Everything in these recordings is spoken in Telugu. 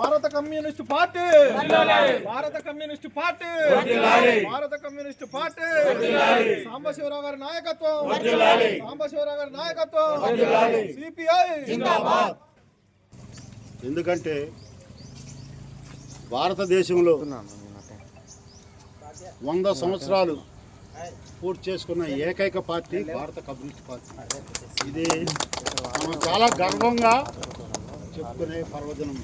Bharat Communist Party. Bharat Communist Party. Bharat Communist Party. Sambasivarao గారి నాయకత్వం. సాంబశివరావు గారి నాయకత్వం. సిపిఐ. ఎందుకంటే భారతదేశంలో వంద సంవత్సరాలు పూర్తి చేసుకున్న ఏకైక పార్టీ భారత కమ్యూనిస్ట్ పార్టీ. ఇది మనం చాలా గర్వంగా చెప్పుకునే పర్వదినం.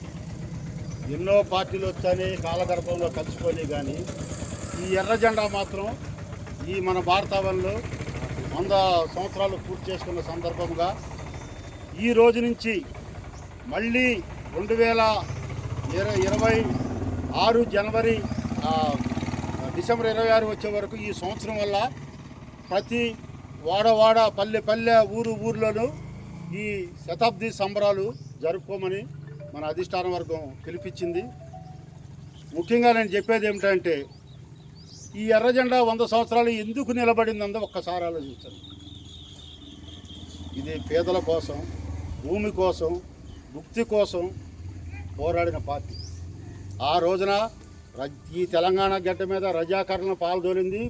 ఎన్నో పార్టీలు వచ్చాయి కాలగర్భంలో కలిసిపోయి కానీ ఈ ఎర్ర జెండా మాత్రం ఈ మన భారతావనిలో వంద సంవత్సరాలు పూర్తి చేసుకున్న సందర్భంగా ఈ రోజు నుంచి మళ్ళీ రెండు వేల ఇరవై ఇరవై ఆరు జనవరి డిసెంబర్ ఇరవై ఆరు వచ్చే వరకు ఈ సంవత్సరం వల్ల ప్రతి వాడవాడ పల్లె పల్లె ఊరు ఊర్లోనూ ఈ శతాబ్ది సంబరాలు జరుపుకోమని మన అధిష్టాన వర్గం పిలిపించింది. ముఖ్యంగా నేను చెప్పేది ఏమిటంటే ఈ ఎర్ర జెండా వంద సంవత్సరాలు ఎందుకు నిలబడిందో ఒక్కసారి ఆలోచించండి. ఇది పేదల కోసం భూమి కోసం ముక్తి కోసం పోరాడిన పార్టీ. ఆ రోజున ఈ తెలంగాణ గడ్డ మీద రజాకరణ పాల్గొలింది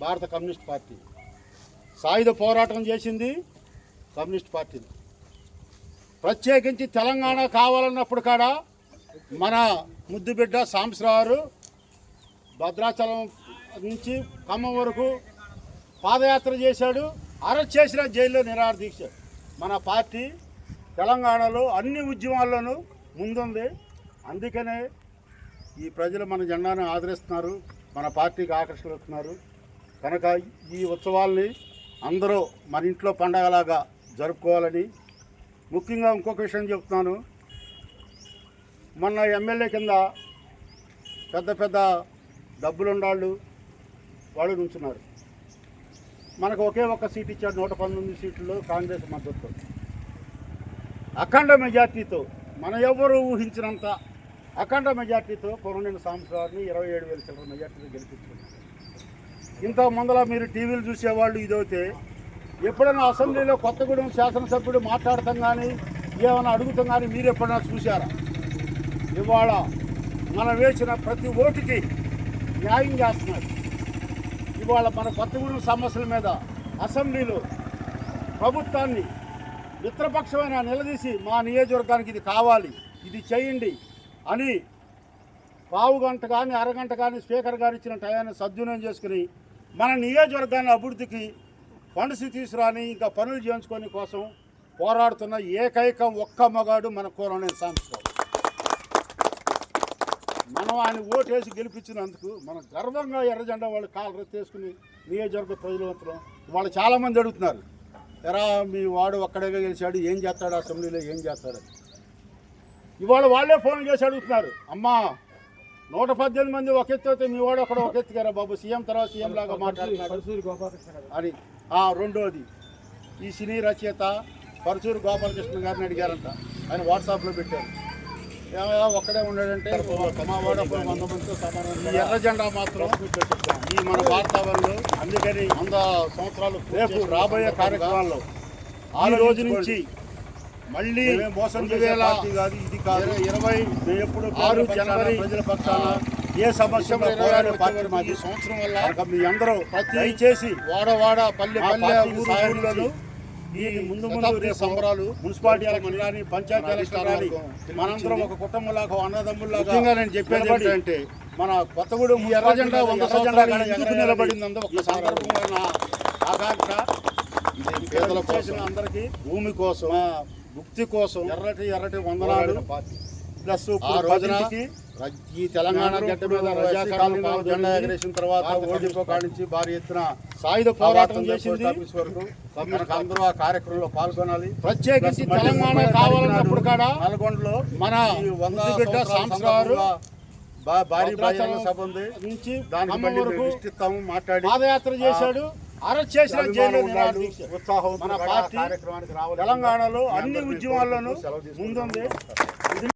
భారత కమ్యూనిస్ట్ పార్టీ. సాయుధ పోరాటం చేసింది కమ్యూనిస్ట్ పార్టీ. ప్రత్యేకించి తెలంగాణ కావాలన్నప్పుడు కాడ మన ముద్దుబిడ్డ సాంబశ్రావు భద్రాచలం నుంచి ఖమ్మం వరకు పాదయాత్ర చేశాడు అరెస్ట్ చేసిన జైల్లో నిరాదీక్ష మన పార్టీ తెలంగాణలో అన్ని ఉద్యమాల్లోనూ ముందుంది. అందుకనే ఈ ప్రజలు మన జెండాను ఆదరిస్తున్నారు మన పార్టీకి ఆకర్షిస్తున్నారు కనుక ఈ ఉత్సవాల్ని అందరూ మన ఇంట్లో పండగలాగా జరుపుకోవాలని ముఖ్యంగా ఇంకొక విషయం చెప్తున్నాను మొన్న ఎమ్మెల్యే కింద పెద్ద పెద్ద డబ్బులుండాళ్ళు వాళ్ళు నుంచున్నారు. మనకు ఒకే ఒక్క సీట్ ఇచ్చాడు నూట పంతొమ్మిది సీట్లలో కాంగ్రెస్ మద్దతు. అఖండ మెజార్టీతో మన ఎవరు ఊహించినంత అఖండ మెజార్టీతో కొరనేని సాంబశివరావుని ఇరవై ఏడు వేల చిల్లర మెజార్టీతో గెలిపించుకున్నారు. ఇంత ముందల మీరు టీవీలు చూసేవాళ్ళు ఇదైతే ఎప్పుడైనా అసెంబ్లీలో కొత్తగూడెం శాసనసభ్యుడు మాట్లాడటం కానీ ఏమైనా అడుగుతాం కానీ మీరు ఎప్పుడైనా చూశారా? ఇవాళ మనం వేసిన ప్రతి ఓటుకి న్యాయం చేస్తున్నారు. ఇవాళ మన కొత్తగూడెం సమస్యల మీద అసెంబ్లీలో ప్రభుత్వాన్ని మిత్రపక్షమైన నిలదీసి మా నియోజకవర్గానికి ఇది కావాలి ఇది చేయండి అని పావు గంట కానీ అరగంట కానీ స్పీకర్ గారు ఇచ్చిన టయాన్ని సద్వినియోగం చేసుకుని మన నియోజకవర్గాన్ని అభివృద్ధికి ఫండ్స్ తీసుకురాని ఇంకా పనులు చేయించుకొని కోసం పోరాడుతున్న ఏకైక ఒక్క మగాడు మన కూరనే సాంస్కృతి మనం ఆయన ఓటేసి గెలిపించినందుకు మనం గర్వంగా ఎర్రజెండా వాళ్ళు కాలు రెత్తేసుకుని నియోజకవర్గ ప్రజలవంతులు వాళ్ళు చాలామంది అడుగుతున్నారు. ఎరా మీ వాడు ఒక్కడే గెలిచాడు ఏం చేస్తాడు అసెంబ్లీలో ఏం చేస్తాడు? ఇవాళ వాళ్ళే ఫోన్ చేసి అడుగుతున్నారు. అమ్మా నూట పద్దెనిమిది మంది ఒక ఎత్తు అయితే మీ వాడు ఒకడు ఒక ఎత్తుగారా బాబు. సీఎం తర్వాత సీఎం లాగా మాట్లాడుతున్నాడు. అని ఆ, రెండోది. ఈ సినీ రచయిత పరచూరు గోపాలకృష్ణ గారిని అడిగారంట. ఆయన వాట్సాప్లో పెట్టారు. ఒక్కడే ఉన్నాడంటే ఈ ఎర్ర జెండా మాత్రం ఈ మన వాతావరణంలో అందుకని వంద సంవత్సరాలు రేపు రాబోయే కార్యక్రమాల్లో ఆ రోజు నుంచి మళ్ళీ మోసం కాదు ఇది కాదు. ఇరవై ఎప్పుడు ఆరు జనవరి ప్రజల పక్షాన ఏ సమస్య పార్టీ మాది. సంవత్సరం వల్ల మీ అందరూ ప్రతి చేసి వాడ వాడ పల్లె పల్లె ఊరులోను ఈ ముందు ముందు సంబరాలు మున్సిపాలిటీ ఎలక్షన్ కానీ పంచాయతీ ఎలక్షన్ కానీ మనందరం ఒక కుటుంబంలాగా అన్నదమ్ముల్లాగా నేను చెప్పేది ఏంటంటే మన కొత్తగూడెం ఎర్ర జెండా వంద సంవత్సరాలు ఎందుకు నిలబడిందో ఒక సందర్భంగా ఆకాంక్ష. పేదల కోసం అందరికీ భూమి కోసం ముక్తి కోసం ఎర్రటి ఎర్రటి వందనాలు. ప్లస్ ఆ రోజున ఈ తెలంగాణ గడ్డ మీద రజాకాలం జెండా ఎగరేసిన తర్వాత ఓడిపో కాడించి భారీ ఎత్తున సాయుధ పోరాటం చేసింది. మనకు అందరూ ఆ కార్యక్రమంలో పాల్గొనాలి. ప్రత్యేకించి తెలంగాణ కావాలన్నప్పుడు కాడ నల్గొండలో మన వంద బిడ్డ సాంస్రారు భారీ సభ ఉంది. దానికి మళ్ళీ మాట్లాడి పాదయాత్ర చేశాడు. అరెస్ట్ చేసిన జైలు మన పార్టీ తెలంగాణలో అన్ని ఉద్యమాల్లోనూ ముందుంది.